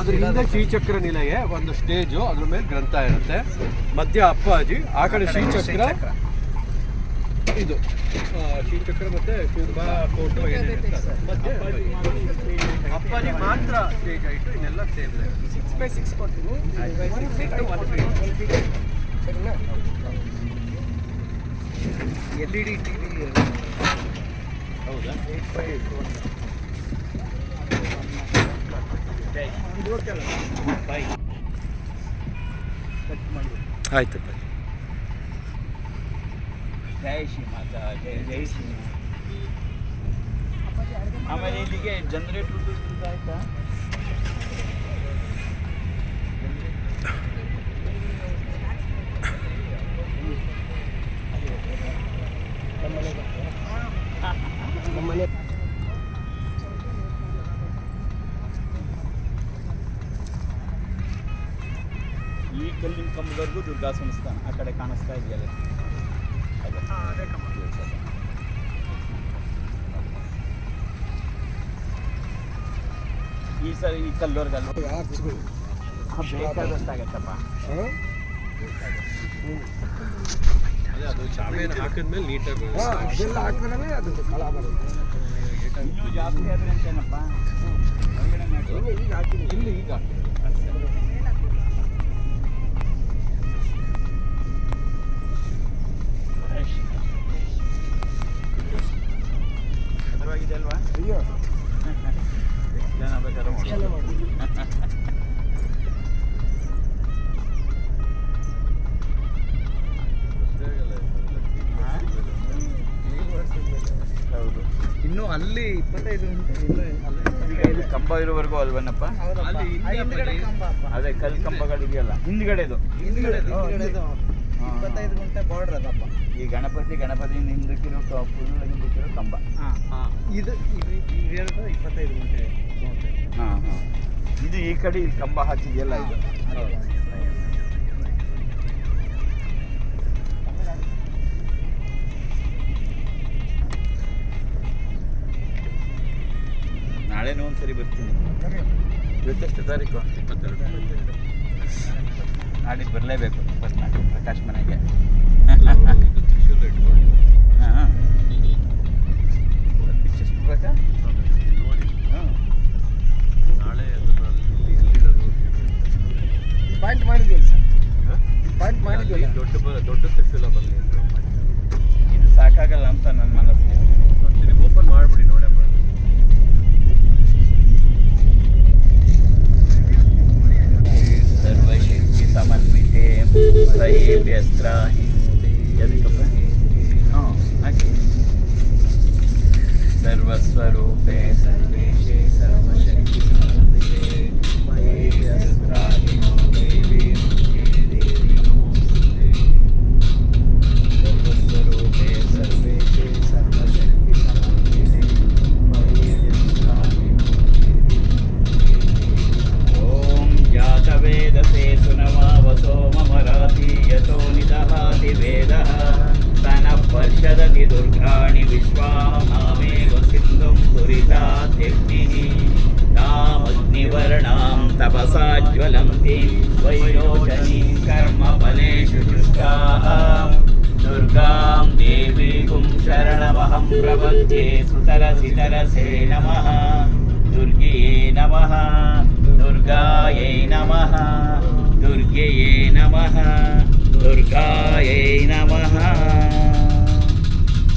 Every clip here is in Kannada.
ಅದ್ರ ಹಿಂದೆ ಶ್ರೀಚಕ್ರ ನಿಲಯ ಒಂದು ಸ್ಟೇಜು ಅದ್ರ ಮೇಲೆ ಗ್ರಂಥ ಇರುತ್ತೆ. ಮಧ್ಯ ಅಪ್ಪಾಜಿ ಆ ಕಡೆ ಶ್ರೀಚಕ್ರ. ಇದು ಶ್ರೀಚಕ್ರ ಮತ್ತೆ ಕುಂಭ ಫೋಟೋ ಅಪ್ಪಾಜಿ ಮಾತ್ರ ಸ್ಟೇಜ್ ಆಯಿತು ಇನ್ನೆಲ್ಲ ಸೇರಿದೆ ಸಿಕ್ಸ್ ಬೈ ಸಿಕ್ಸ್ ಕೊಡ್ತೀನಿ. ಒನ್ ಫೀಟ್ ಒನ್ ಫೀಟ್ ಸರಿನಾ? L E D T V ಹೌದಾ? ಆಯ್ತಪ್ಪ ಜಯ ಶ್ರೀ ಮಾತಾ ಜಯ ಜಯ ಶ್ರೀ ಆಮೇಲೆ ಇಲ್ಲಿಗೆ ಜನರೇಟರ್ ಆಯ್ತಾ ಈ ಕಲ್ಲಿನ ಕಂಬದವರೆಗೂ ದುರ್ಗಾ ಸಂಸ್ಥಾನ ಆ ಕಡೆ ಕಾಣಿಸ್ತಾ ಇದೆಯಲ್ಲ. ಈ ಸರಿ ಈ ಕಲ್ಲೋರ್ಗಲ್ಲ ಆರ್ಚ್ಗಳು ಬೇಕಾದಷ್ಟಾಗತ್ತಪ್ಪ ಹಾಂ ಅದೇ ಅದು ಚಾವೇನ ಹಾಕಿದ್ಮೇಲೆ ನೀಟಾಗಿ ಹಾಂ ಅದೆಲ್ಲ ಹಾಕಿದ್ರೆ ಅದು ಕಳ ಬರುತ್ತೆ. ಇನ್ನೂ ಜಾಸ್ತಿ ಆದ್ರೆ ಅಂತೇನಪ್ಪ? ಹೊರಗಡೆ ಇಲ್ಲಿ ಈಗ ಈಗ ಭದ್ರವಾಗಿದೆ ಅಲ್ವಾ ಅಯ್ಯೋ. ಜನ ಬೇಕಾದ್ರೂ ಹೌದು ಇನ್ನು ಅಲ್ಲಿ ಇಪ್ಪತ್ತೈದು ಇದು ಕಂಬ ಇರುವವರೆಗೂ ಅಲ್ವನಪ್ಪ? ಅಲ್ಲಿ ಅದೇ ಕಲ್ ಕಂಬಗಳಿದೆಯಲ್ಲ. ಹಿಂದ್ಗಡೆದು. ಇಪ್ಪತ್ತೈದು ಬಾರ್ಡ್ರ್ ಅದಪ್ಪ ಈ ಗಣಪತಿ ಗಣಪತಿ ಹಿಂದಕ್ಕಿರೋ ಫುಲ್ ಹಿಂದಕ್ಕಿರೋ ಕಂಬ. ಹಾಂ ಇದು ಇದು ಇವೆರಡು ಇಪ್ಪತ್ತೈದು ಗಂಟೆ ಹಾಂ ಹಾಂ. ಇದು ಈ ಕಡೆ ಈ ಕಂಬ ಹಾಕಿದೆಯಲ್ಲ ಇದು? ನಾಳೆನೂ ಒಂದ್ಸರಿ ಬರ್ತೀನಿ. ಇವತ್ತೆಷ್ಟು ತಾರೀಕು? ಇಪ್ಪತ್ತೆರಡು. ನಾಡಿದ್ದು ಬರಲೇಬೇಕು ಫಸ್ಟ್ ನಾಡಿದ್ದು ಪ್ರಕಾಶ್ ಮನೆಗೆ. ಹಾಂ ಪಿಕ್ಚರ್ಸ್ ಬೇಕಾ ನೋಡಿ. ಹಾಂ. ನಾಳೆ ಅದರಲ್ಲಿ ಎಲ್ಲಿಡೋದು ಪಾಯಿಂಟ್ ಸರ್ ಪಾಯಿಂಟ್ ದೊಡ್ಡ ಬ- ದೊಡ್ಡ ತ್ರಿಶೂಲ ಬರಲಿ ಅಂತ. ಇದು ಸಾಕಾಗಲ್ಲ ಅಂತ ನನ್ನ ಮನಸ್ಸಿಗೆ. ಓಪನ್ ಮಾಡಿಬಿಡಿ ನೋಡಪ್ಪ समन्विते स एभ्यस्त्राहि यदिकपरे सर्वस्वरूपे सर्वेशे सर्वशक्तिसम्पदे मयेभ्यस्त्राहि दुर्गां देवीगुं शरणमहं प्रपद्ये सुतरसितरसे नमः। दुर्गे नमः। दुर्गायै नमः। दुर्गये नमः। दुर्गायै नमः।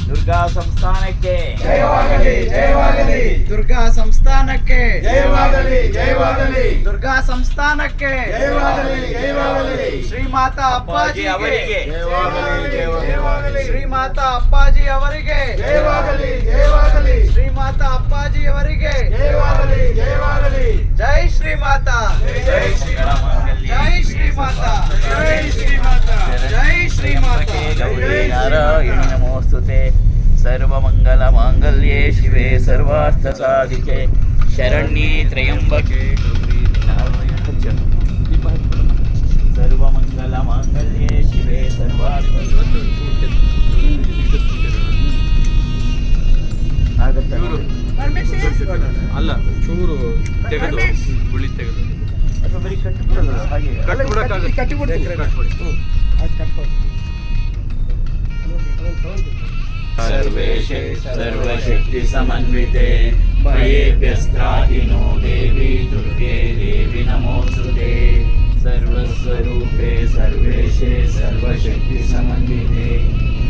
दुर्गा ಸಂಸ್ಥಾನಕ್ಕೆ. ಜಯವಾಗಲಿ ಜಯವಾಗಲಿ. ದುರ್ಗಾ ಸಂಸ್ಥಾನಕ್ಕೆ. ಜಯವಾಗಲಿ ಜಯವಾಗಲಿ. ದುರ್ಗಾ ಸಂಸ್ಥಾನಕ್ಕೆ. ಜಯವಾಗಲಿ ಜಯವಾಗಲಿ. ಶ್ರೀಮಾತಾ ಅಪ್ಪಾಜಿ ಅವರಿಗೆ. ಜಯವಾಗಲಿ ಜಯವಾಗಲಿ. ಶ್ರೀಮಾತಾ ಅಪ್ಪಾಜಿ ಅವರಿಗೆ. ಜಯವಾಗಲಿ ಜಯವಾಗಲಿ. ಶ್ರೀಮಾತಾ ಅಪ್ಪಾಜಿ ಅವರಿಗೆ. ಜಯವಾಗಲಿ ಜಯವಾಗಲಿ. ಜೈ ಶ್ರೀಮಾತಾ. ಜೈ ಜೈ ಶ್ರೀಮಾತಾ ಜೈ ಶ್ರೀಮಾತಾ. ಸರ್ವಮಂಗಲಮಾಂಗಲ್ಯೆ ಶಿವೆ ಸರ್ವಾರ್ಥಸಾಧಿಕೆ. ಶರಣ್ಯೇ ತ್ರಯಂಬಕೆ ಗೌರಿ ನಾರಾಯಣ ಸರ್ವಮಂಗಲಮಾಂಗಲ್ಯೆ ಶಿವೆ ಸರ್ವಾರ್ಥ ಅಲ್ಲ ಚೂರು ತೆಗೆದು ಗುಳಿ ತೆಗೆದು. ಕಟ್ಟಿ ಕಟ್ಟಿ ಕಟ್ಟಿಬಿಡೋದು ಹಾಗೆ. ಕಟ್ಬಿಡಕ್ಕಾಗತ್ತೆ ಕಟ್ಟಿಬಿಡ್ತೀನಿ. ಕಟ್ಬಿಡಿ. सर्वेशे सर्वशक्तिसमन्विते भयेभ्यस्त्राहिनो देवी दुर्गे देवी नमोऽस्तुते। सर्वस्वरूपे सर्वेशे सर्वशक्तिसमन्विते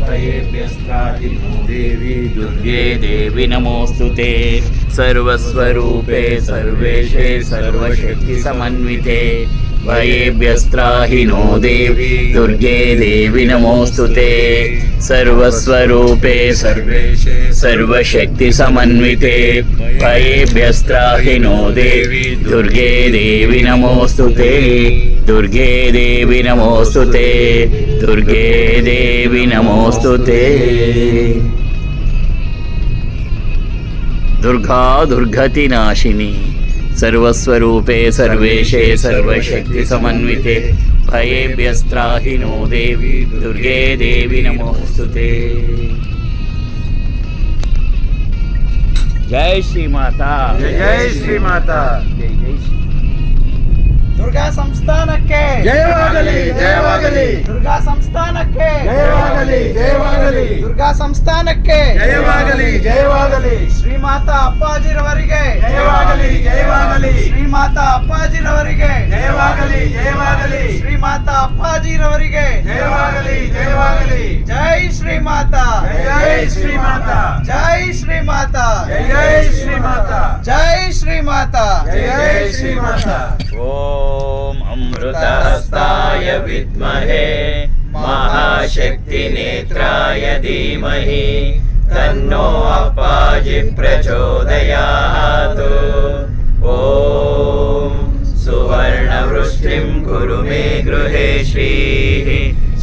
भयेभ्यस्त्राहिनो देवी दुर्गे देवी नमोऽस्तुते। सर्वस्वरूपे सर्वेशे सर्वशक्तिसमन्विते भयेभ्यस्त्राहिनो देवी दुर्गे देवी नमोऽस्तुते सर्वस्वरूपे सर्वेशे सर्वशक्तिसमन्विते भयेभ्यस्त्राहिनो देवी दुर्गे देवी नमोऽस्तुते दुर्गे देवी नमोऽस्तुते दुर्गे देवी नमोऽस्तुते दुर्गा दुर्गतिनाशिनी सर्वस्वरूपे सर्वेशे सर्वशक्तिसमन्विते भयेभ्यस्त्राहिनो देवी दुर्गे देवी नमोऽस्तुते जय श्री माता जय श्री माता जय जय श्री ದುರ್ಗಾ ಸಂಸ್ಥಾನಕ್ಕೆ. ಜಯವಾಗಲಿ ಜಯವಾಗಲಿ. ದುರ್ಗಾ ಸಂಸ್ಥಾನಕ್ಕೆ. ಜಯವಾಗಲಿ ಜಯವಾಗಲಿ. ದುರ್ಗಾ ಸಂಸ್ಥಾನಕ್ಕೆ. ಜಯವಾಗಲಿ ಜಯವಾಗಲಿ. ಶ್ರೀಮಾತಾ ಅಪ್ಪಾಜಿರವರಿಗೆ. ಜಯವಾಗಲಿ ಜಯವಾಗಲಿ. ಶ್ರೀಮಾತಾ ಅಪ್ಪಾಜಿರವರಿಗೆ. ಜಯವಾಗಲಿ ಜಯವಾಗಲಿ. ಶ್ರೀಮಾತಾ ಅಪ್ಪಾಜಿರವರಿಗೆ. ಜಯವಾಗಲಿ ಜಯವಾಗಲಿ. ಜೈ ಶ್ರೀಮಾತಾ ಜೈ ಶ್ರೀಮಾತಾ ಜೈ माता। जय श्री माता। जय श्री माता। जय श्री माता। ओम अमृतास्ताय विद्महे महाशक्ति नेत्राय धीमहि तन्नो अपाजि प्रचोदयात्। ॐ सुवर्णवृष्टिं कुरु मे गृहे श्रीः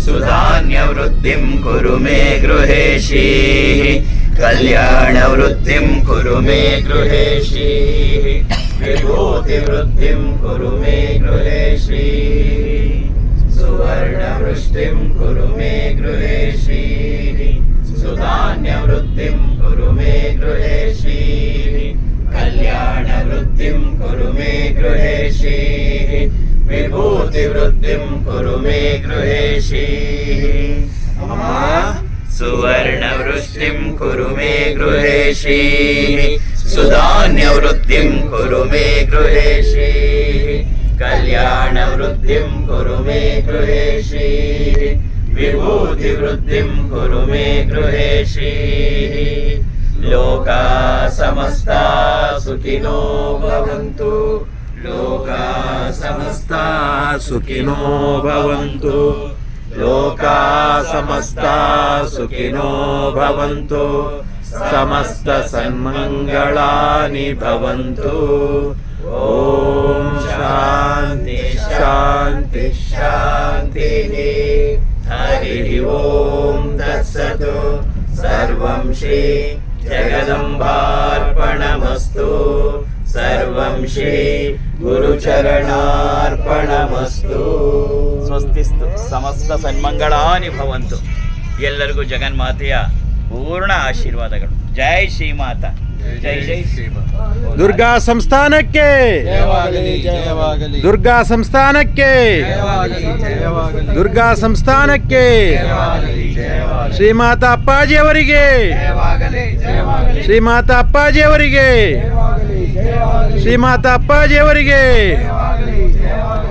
सुधान्यवृद्धिं कुरु मे गृहे श्रीः। कल्याणवृद्धिं कुरु मे गृहे श्रीः विभूतिवृद्धिं कुरु मे गृहे श्रीः सुवर्णवृष्टिं कुरु मे गृहे श्रीः सुधान्यवृद्धिं कुरु मे गृहे श्रीः कल्याणवृद्धिं कुरु मे गृहे श्रीः विभूतिवृद्धिं कुरु मे गृहे श्रीः सुधान्यवृद्धिं कुरु मे गृहे श्रीः कल्याणवृद्धिं कुरु मे गृहे श्रीः विभूतिवृद्धिं कुरु मे गृहे श्रीः लोका समस्ता सुखिनो भवन्तु। लोका समस्ता सुखिनो भवन्तु। ಲೋಕಾ समस्ता सुखिनो भवन्तु समस्तसन्मङ्गलानि भवन्तु। ॐ शान्ति शान्ति शान्तिः। हरिः ॐ दत्सतु सर्वं श्री जगदम्बार्पणमस्तु। सर्वं श्री गुरुचरणार्पणमस्तु। ಸ್ವಸ್ತಿಸ್ತು ಸಮಸ್ತ ಸನ್ಮಂಗಳಾನಿ ಭವಂತು ಎಲ್ಲರಿಗೂ ಜಗನ್ಮಾತೆಯ ಪೂರ್ಣ ಆಶೀರ್ವಾದಗಳು. ಜೈ ಶ್ರೀಮಾತ. ಜೈ ಜೈ ಶ್ರೀ ದುರ್ಗಾ ಸಂಸ್ಥಾನಕ್ಕೆ. ಜಯವಾಗಲಿ ಜಯವಾಗಲಿ. ದುರ್ಗಾ ಸಂಸ್ಥಾನಕ್ಕೆ. ಜಯವಾಗಲಿ ಜಯವಾಗಲಿ. ದುರ್ಗಾ ಸಂಸ್ಥಾನಕ್ಕೆ. ಜಯವಾಗಲಿ ಜಯವಾಗಲಿ. ಶ್ರೀಮಾತ ಅಪ್ಪಾಜಿ ಅವರಿಗೆ ಜಯವಾಗಲಿ ಜಯವಾಗಲಿ. ಶ್ರೀಮಾತ ಅಪ್ಪಾಜಿ ಅವರಿಗೆ ಶ್ರೀಮಾತ ಅಪ್ಪಾಜಿ ಅವರಿಗೆ ಜಯವಾಗಲಿ ಜಯವಾಗಲಿ.